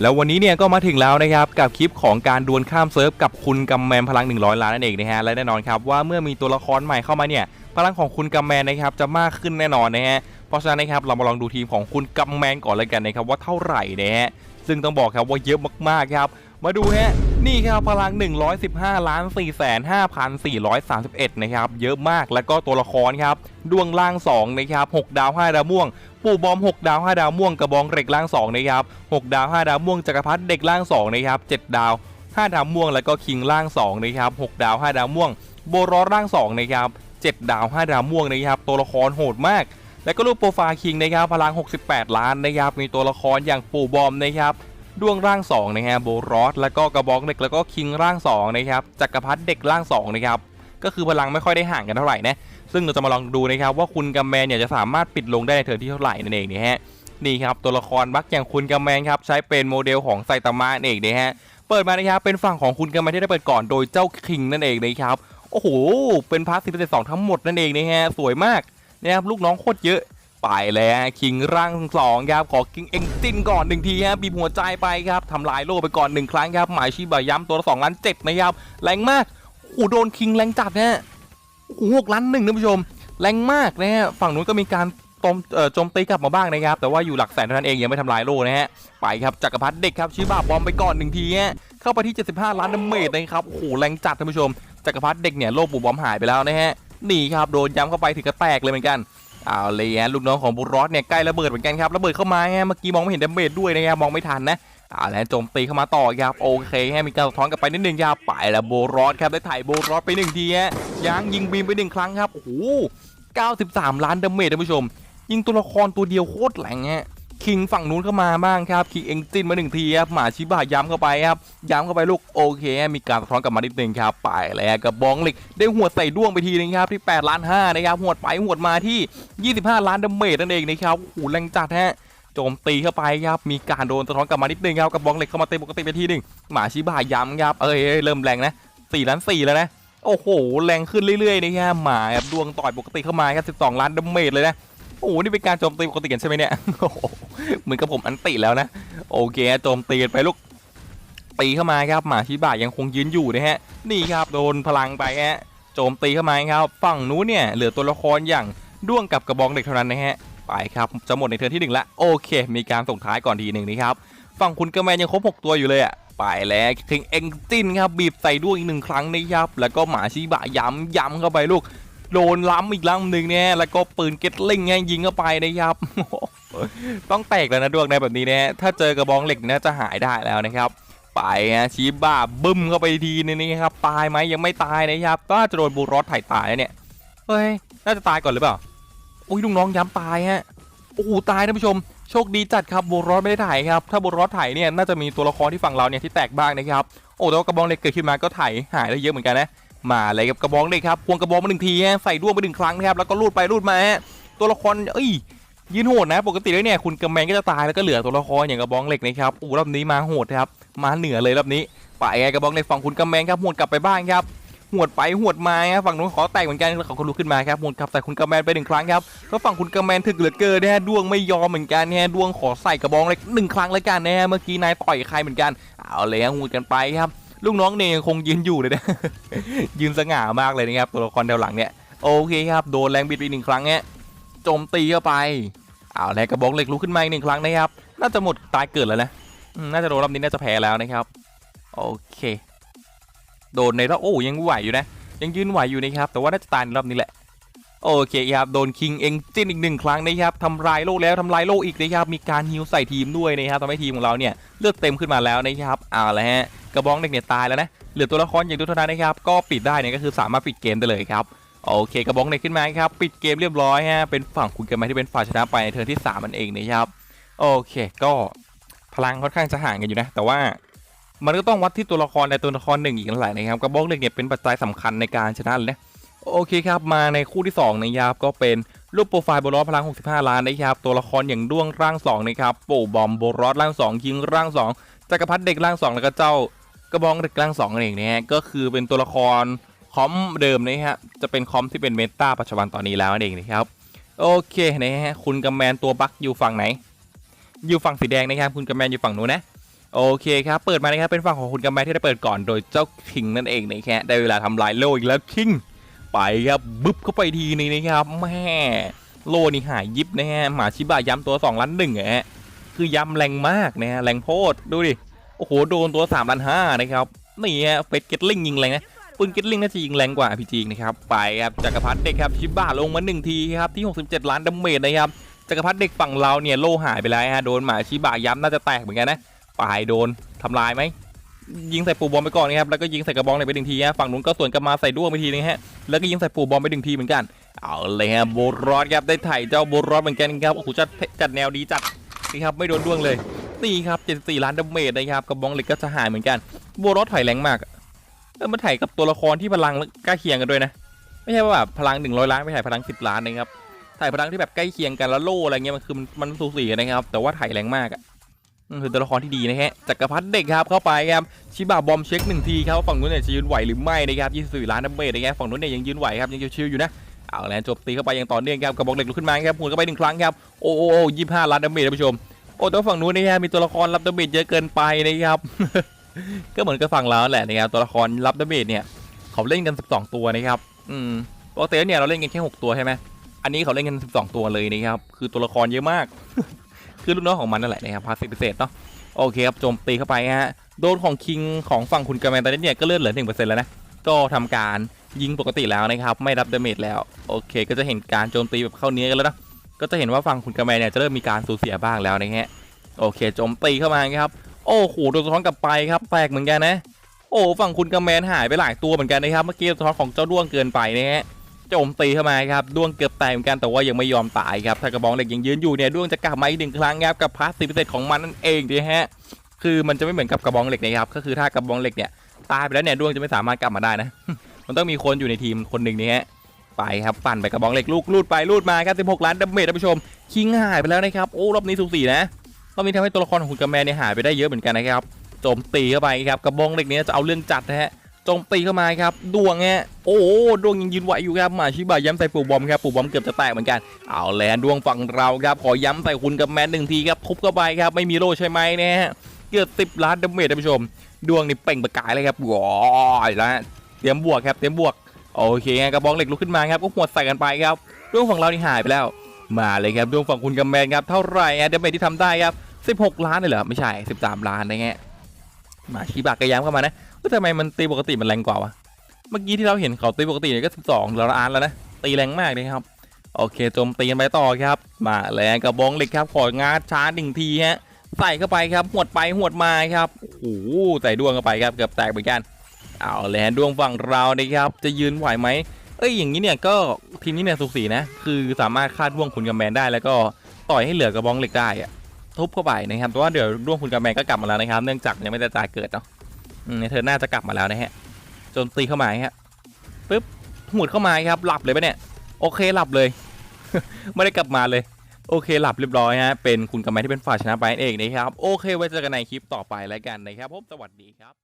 แล้ววันนี้เนี่ยก็มาถึงแล้วนะครับกับคลิปของการดวลข้ามเซิร์ฟกับคุณกำแมนพลัง 100 ล้านนั่นเองนะฮะและแน่นอนครับว่าเมื่อมีตัวละครใหม่เข้ามาเนี่ยพลังของคุณกำแมนนะครับจะมากขึ้นแน่นอนนะฮะเพราะฉะนั้นนะครับเรามาลองดูทีมของคุณกำแมนก่อนเลยกันนะครับว่าเท่าไหร่นะฮะซึ่งต้องบอกครับว่าเยอะมากๆครับ มาดูฮะนี่ครับพลัง 115ล้าน4แสน5,431 นะครับเยอะมากแล้วก็ตัวละครครับดวงล่าง2นะครับ6ดาว5ดาวม่วง ปู่บอม 6 ดาว 5 ดาวม่วงกระบองเหล็กล่าง2นะครับ6ดาว 5 ดาวม่วงจักรพรรดิเด็กล่าง2นะครับ7ดาว 5 ดาวม่วงแล้วก็คิงล่าง2นะครับ6ดาว 5 ดาวม่วง โบรอสล่าง2นะครับ7ดาว 5 ดาวม่วงนะครับตัวละครโหดมากแล้วก็รูปโปรไฟล์คิงนะครับพลัง 68 ล้านนะครับมีตัวละครอย่างปู่บอมนะครับดวงร่าง2นะฮะโบรอสแล้วก็กระบอกเด็กแล้วก็คิงร่าง2นะครับจักรพรรดิเด็กร่าง2นะครับ ก็คือพลังไม่ค่อยได้ห่างกันเท่าไหร่นะซึ่งเราจะมาลองดูนะครับว่าคุณกัมแมนเนี่ยจะสามารถปิดลงได้ในเทิร์นที่เท่าไหร่นั่นเองนะฮะนี่ครับตัวละครบักอย่างคุณกัมแมนครับใช้เป็นโมเดลของไซตามะนั่นเองนะฮะเปิดมานะครับเป็นฝั่งของคุณกัมแมนที่ได้เปิดก่อนโดยเจ้าคิงนั่นเองนะครับโอ้โหเป็นพาร์ทสิบเอ็ดสองทั้งหมดนั่นเองนะฮะสวยมากนะครับลูกน้องโคตรเยอะไปแล้วคิงร่างสองครับขอคิงเอ็งจินก่อนหนึ่งทีฮะบีบหัวใจไปครับทำลายโล่ไปก่อนหนึ่งครั้งครับหมายชีบาย้ำตัวละสองล้านเจ็ดนะครับแรงมาก โอ้โหโดนคิงแรงจัดนะฮะโอ้โหหกล้านหนึ่งท่านผู้ชม แรงมากนะฮะฝั่งนู้นก็มีการโจมเอ่อโจมตีกลับมาบ้างนะครับ แต่ว่าอยู่หลักแสนเท่านั้นเองยังไม่ทำลายโลนะฮะ ไปครับจักรพรรดิเด็กครับชิบาบอมไปก่อนหนึ่งทีฮะเข้าไปที่ 75 ล้านดาเมจนะครับโอ้โหแรงจัดท่านผู้ชมจักรพรรดิเด็กเนี่ยโล่ปูบอมหายไปแล้วนะฮะหนีครับโดนย้ำเข้าไปถึงกระแตกเลยเหมือนกันเอาเลยฮะลูกน้องของบูรอสเนี่ยใกล้ระเบิดเหมือนกันครับระเบิดเข้ามาฮะเมื่อกี้มองไม่เห็นดาเมจด้วยนะครับมองไม่ทันนะ อาแล้วโจมตีเข้ามาต่อครับโอเคฮะมีการสะท้อนกลับไปนิดนึงครับไปแล้วโบรอสครับได้ถ่ายโบรอสไปหนึ่งทีฮะยางยิงบีมไปหนึ่งครั้งครับโอ้โห93 ล้านดาเมจท่านผู้ชม ยิงตัวละครตัวเดียวโคตรแหลงฮะคิงฝั่งนู้นเข้ามาบ้างครับคิงเอ็งจินมาหนึ่งทีครับหมาชิบะย้ำเข้าไปครับย้ำเข้าไปลูกโอเคฮะมีการสะท้อนกลับมานิดนึงครับไปแล้วกับบองเหล็กได้หัวใส่ด้วงไปทีนึงครับที่8ล้าน5นะครับหัวไปหัวมาที่ 25 ล้านดาเมจนั่นเองนะครับโอ้โหแรงจัดฮะ โจมตีเข้าไปครับมีการโดนสะท้อนกลับมานิดนึงครับกับบองเหล็กเข้ามาเต็มปกติไปทีหนึ่งหมาชิบะย้ำครับเอ้ยเริ่มแรงนะ4ล้าน4แล้วนะโอ้โหแรงขึ้นเรื่อยๆนะครับหมาครับดวงต่อยปกติเข้ามาครับ12ล้านดาเมจเลยนะโอ้โหนี่เป็นการโจมตีปกติกันใช่ไหมเนี่ยเหมือนกับผมอันติแล้วนะโอเคโจมตีไปลูกตีเข้ามาครับหมาชิบะยังคงยืนอยู่นะฮะนี่ครับโดนพลังไปฮะโจมตีเข้ามาครับฝั่งนู้นเนี่ยเหลือตัวละครอย่างด้วงกับกระบองเด็กเท่านั้นนะฮะ ไปครับจะหมดในเทิร์นที่หนึ่งละโอเค มีการส่งท้ายก่อนทีหนึ่งนะครับฝั่งคุณกระแมนยังครบหกตัวอยู่เลยอะไปแล้วคิงเอ็งจินครับบีบใส่ด้วงอีกหนึ่งครั้งนะครับแล้วก็หมาชิบะย้ำย้ำเข้าไปลูกโดนล้ำอีกล้ำหนึ่งเนี่ยแล้วก็ปืนเก็ตลิงไงยิงเข้าไปนะครับต้องแตกแล้วนะดวงในแบบนี้นะถ้าเจอกระบองเหล็กน่าจะหายได้แล้วนะครับ ไปฮะชีบ้าบึ้มเข้าไปทีนึงนี่ครับตายไหมยังไม่ตายนะครับ ก็จะโดนบูรอสไถ่ตายแล้วเนี่ยเฮ้ยน่าจะตายก่อนหรือเปล่า โอ้ยลูกน้องย้ำตายฮะโอ้โหตายท่านผู้ชมโชคดีจัดครับโบรอสไม่ได้ถ่ายครับถ้าโบรอสถ่ายเนี่ยน่าจะมีตัวละครที่ฝั่งเราเนี่ยที่แตกบ้างนะครับโอ้แต่ว่ากระบองเหล็กเกิดขึ้นมาก็ถ่ายหายได้เยอะเหมือนกันนะมาเลยกับกระบองเลยครับควงกระบองมาหนึ่งทีฮะใส่ด้วงไปหนึ่งครั้งนะครับแล้วก็ลูดไปลูดมาฮะตัวละครเอ้ยยืนโหดนะ ปกติแล้วเนี่ยคุณกระแมงก็จะตายแล้วก็เหลือตัวละครอย่างกระบองเหล็กนะครับอู้รอบนี้มาโหดครับมาเหนือเลยรอบนี้ไปไงกระบองเหล็กฝั่งคุณกระแมงครับหวดกลับไปบ้านครับ หวดไปหวดมาฮะฝั่งนู้นขอแตกเหมือนกันเขาก็ลุกขึ้นมาครับหวดกลับใส่คุณกระแมนไปหนึ่งครั้งครับแล้วฝั่งคุณกระแมนถึกเหลือเกินนะฮะดวงไม่ยอมเหมือนกันนะฮะดวงขอใส่กระบองเหล็กหนึ่งครั้งแล้วกันนะฮะเมื่อกี้นายต่อยใครเหมือนกันเอาเลยฮะหวดกันไปครับ ลูกน้องเนยคงยืนอยู่เลยนะยืนสง่ามากเลยนะครับตัวละครแถวหลังเนี่ยโอเคครับโดนแรงบิดไปหนึ่งครั้งเนี่ยโจมตีเข้าไปเอาแล้วกระบอกเหล็กลุกขึ้นมาอีกหนึ่งครั้งนะครับน่าจะหมดตายเกิดแล้วนะน่าจะโดนรอบนี้น่าจะแพ้แล้วนะครับโอเค โดนในรอบโอ้ยังไหวอยู่นะ ยังยืนไหวอยู่นะครับ แต่ว่าน่าจะตายในรอบนี้แหละโอเคครับโดนคิงเองจิ้นอีกหนึ่งครั้งนะครับทำลายโลกแล้วทำลายโลกอีกนะครับมีการฮิวใส่ทีมด้วยนะครับทำให้ทีมของเราเนี่ยเลือดเต็มขึ้นมาแล้วนะครับเอาละฮะกระบองเด็กเนี่ยตายแล้วนะเหลือตัวละครอย่างดูเท่านั้นนะครับก็ปิดได้เนี่ยก็คือสามารถปิดเกมได้เลยครับโอเคกระบองเด็กขึ้นมาครับปิดเกมเรียบร้อยฮะเป็นฝั่งคุณกันมาที่เป็นฝ่ายชนะไปในเทิร์นที่3มันเองนะครับโอเค ก็พลังค่อนข้างจะห่างกันอยู่นะ แต่ว่า มันก็ต้องวัดที่ตัวละครในตัวละครหนึ่งอีกหละนะครับกระบองเด็กเนี่ยเป็นปัจจัยสำคัญในการชนะเลยนะโอเคครับมาในคู่ที่2นะครับก็เป็นรูปโปรไฟล์โบรอสพลัง 65 ล้านนะครับตัวละครอย่างด้วงร่าง2นะครับปู่บอมโบรอสร่าง2ยิงร่าง2จักรพรรดิเด็กร่าง 2 แล้วก็เจ้ากระบองเด็กร่าง2เองนะฮะก็คือเป็นตัวละครคอมเดิมนะฮะจะเป็นคอมที่เป็นเมตาปัจจุบันตอนนี้แล้วนั่นเองนะครับโอเคนะฮะคุณกำแมนตัวบั๊กอยู่ฝั่งไหน อยู่ฝั่งสีแดงนะครับคุณกำแมนอยู่ฝั่งนู้นนะ โอเคครับ เปิดมานะครับ เป็นฝั่งของคุณกำแมที่ได้เปิดก่อนโดยเจ้าคิงนั่นเองนะแค่ได้เวลาทำลายโลอีกแล้วคิงไปครับบึ๊บเข้าไปทีนึงนะครับแม่โลนี่หายยิบนะฮะหมาชิบะย้ำตัว2ล้านหนึ่งอะฮะคือย้ำแรงมากนะฮะแรงโพดดูดิโอ้โหโดนตัว3ล้านห้านะครับนี่ฮะเฟสเกตลิงยิงแรงนะปืนเกตลิงน่าจะยิงแรงกว่าพีจีนะครับไปครับจักรพรรดิเด็กครับชิบะลงมาหนึ่งทีครับที่ 67 ล้านดาเมจนะครับจักรพรรดิเด็กฝั่งเราเนี่ยโลหายไปแล้วฮะโดนหมาชิบะย้ำน่าจะแตกเหมือนกันนะ ปายโดนทำลายไหมยิงใส่ปูบอมไปก่อนนะครับแล้วก็ยิงใส่กระบองเลยไปหนึ่งทีฮะฝั่งนู้นก็สวนกลับมาใส่ด้วงไปทีนึงฮะแล้วก็ยิงใส่ปูบอมไปหนึ่งทีเหมือนกันเอาเลยฮะโบรอดครับได้ถ่ายเจ้าโบรอดเหมือนกันครับโอ้โหจัดจัดแนวดีจัดนี่ครับไม่โดนด้วงเลยนี่ครับ74ล้านดาเมจนะครับกระบองเหล็กก็จะหายเหมือนกันโบรอดถอยแรงมากเออมันถ่ายกับตัวละครที่พลังใกล้เคียงกันด้วยนะไม่ใช่ว่าแบบพลัง 100 ล้านไม่ถ่ายพลัง 10 ล้านนะครับถ่ายพลังที่แบบใกล้เคียงกันแล้วโล่อะไรเงี้ยมันคือมันมันสูสีนะครับแต่ว่าถ่ายแรงมากอะ คือตัวละครที่ดีนะฮะจักรพรรดิเด็กครับเข้าไปครับชิบะบอมเช็คหนึ่งทีครับฝั่งนู้นเนี่ยจะยืนไหวหรือไม่นะครับ24ล้านดัมเบลนะครับฝั่งนู้นเนี่ยยังยืนไหวครับยังชิวๆอยู่นะเอาแล้วจบตีเข้าไปอย่างต่อเนื่องครับกระบอกเหล็กลุกขึ้นมาครับหมุนเข้าไปหนึ่งครั้งครับโอ้โหยี่ห้าล้านดัมเบลท่านผู้ชมโอ้แต่ว่าฝั่งนู้นเนยฮะมีตัวละครรับดัมเบลเยอะเกินไปนะครับก็เหมือนกับฝั่งเราแหละนะครับตัวละครรับดัมเบลเนี่ยเขาเล่นกัน 12 ตัวนะครับอืมปกติเนี่ยเราเล่นกันแค่หกตัวใช่ไหมอันนี้เขาเล่นกัน 12 ตัวเลยนะครับคือตัวละครเยอะมาก คือลูกน้องของมันนั่นแหละนะครับพาสซีฟพิเศษเนาะโอเคครับโจมตีเข้าไปฮะโดนของคิงของฝั่งคุณกาแมนตอนนี้เนี่ยก็เลื่อนเหลือ1%แล้วนะก็ทำการยิงปกติแล้วนะครับไม่รับดาเมจแล้วโอเค ก็จะเห็นการโจมตีแบบเข้าเนื้อกันแล้วนะก็จะเห็นว่าฝั่งคุณกาแมนเนี่ยจะเริ่มมีการสูญเสียบ้างแล้วนะฮะโอเคโจมตีเข้ามาครับโอ้โหโดนสะท้อนกลับไปครับแปลกเหมือนกันนะโอ้ฝั่งคุณกาแมนหายไปหลายตัวเหมือนกันนะครับเมื่อกี้สะท้อนของเจ้าด้วงเกินไปนะฮะ โจมตีเข้ามาครับด้วงเกือบแตกเหมือนกันแต่ว่ายังไม่ยอมตายครับถ้ากระบองเหล็กยังยืนอยู่เนี่ยด้วงจะกลับมาอีกหนึ่งครั้งครับกับพาสซีพิเศษของมันนั่นเองดีฮะคือมันจะไม่เหมือนกับกระบองเหล็กนะครับก็คือถ้ากระบองเหล็กเนี่ยตายไปแล้วเนี่ยด้วงจะไม่สามารถกลับมาได้นะ มันต้องมีคนอยู่ในทีมคนหนึ่งนี่ฮะไปครับปั่นไปกระบองเหล็กลูกลูดไปลูดมาครับ16ล้านดาเมจท่านผู้ชมคิงหายไปแล้วนะครับโอ้รอบนี้สูสีนะรอบนี้ทำให้ตัวละครของคุณกระแมเนี่ยหายไปได้เยอะเหมือนกันนะครับโจมตีเข้าไปครับกระบองเหล็กนี่ยจะเอาเรื่องจัดนะฮะ โจมตีเข้ามาครับดวงฮะโอ้ดวงยังยืนไหวอยู่ครับมาชิบะย้ำใส่ปูบอมครับปูบอมเกือบจะแตกเหมือนกันเอาแล้วดวงฝั่งเราครับขอย้ำใส่คุณกับแมนหนึ่งทีครับทุบเข้าไปครับไม่มีโลใช่ไหมเนี่ยฮะเกือบสิบล้านดาเมจท่านผู้ชม ดวงนี่เป่งประกายเลยครับว้ายแล้วเตรียมบวกครับเตรียมบวกโอเคกระบองเหล็กลุกขึ้นมาครับก็หัวใส่กันไปครับดวงฝั่งเรานี่หายไปแล้ว มาเลยครับดวงฝั่งคุณกับแมนครับเท่าไหร่ดาเมจที่ทำได้ครับ16 ล้านเลยเหรอไม่ใช่ 13 ล้านนะฮะ มาชิบะก็ย้ำเข้ามานะเฮ้ยทำไมมันตีปกติมันแรงกว่าวะเมื่อกี้ที่เราเห็นเขาตีปกติเนี่ยก็12เราละอันแล้วนะตีแรงมากเลยครับ โอเคโจมตีกันไปต่อครับ มาแรงกระบองเหล็กครับของาช้าหนึ่งทีฮะใส่เข้าไปครับหวดไปหวดมาครับโอ้ใส่ดวงเข้าไปครับเกือบแตกเหมือนกันเอาแล้วดวงฝั่งเรานะครับ จะยืนไหวไหมเอ้ยอย่างนี้เนี่ยก็ทีมนี้เนี่ยสุกสีนะ คือสามารถคาดดวงคุณกำแมนได้แล้วก็ต่อยให้เหลือกระบองเหล็กได้อะ ทุบเข้าไปนะครับเพราะว่าเดี๋ยวร่วงคุณกำแมนก็กลับมาแล้วนะครับเนื่องจากยังไม่ได้ตายเกิดเนาะในเธอหน้าจะกลับมาแล้วนะฮะจนตีเข้ามาฮะปึ๊บหมุดเข้ามาครับหลับเลยปะเนี่ยโอเคหลับเลย ไม่ได้กลับมาเลยโอเคหลับเรียบร้อยฮะเป็นคุณกำไมที่เป็นฝ่ายชนะไปเองนะครับโอเคไว้เจอกันในคลิปต่อไปแล้วกันนะครับผมสวัสดีครับ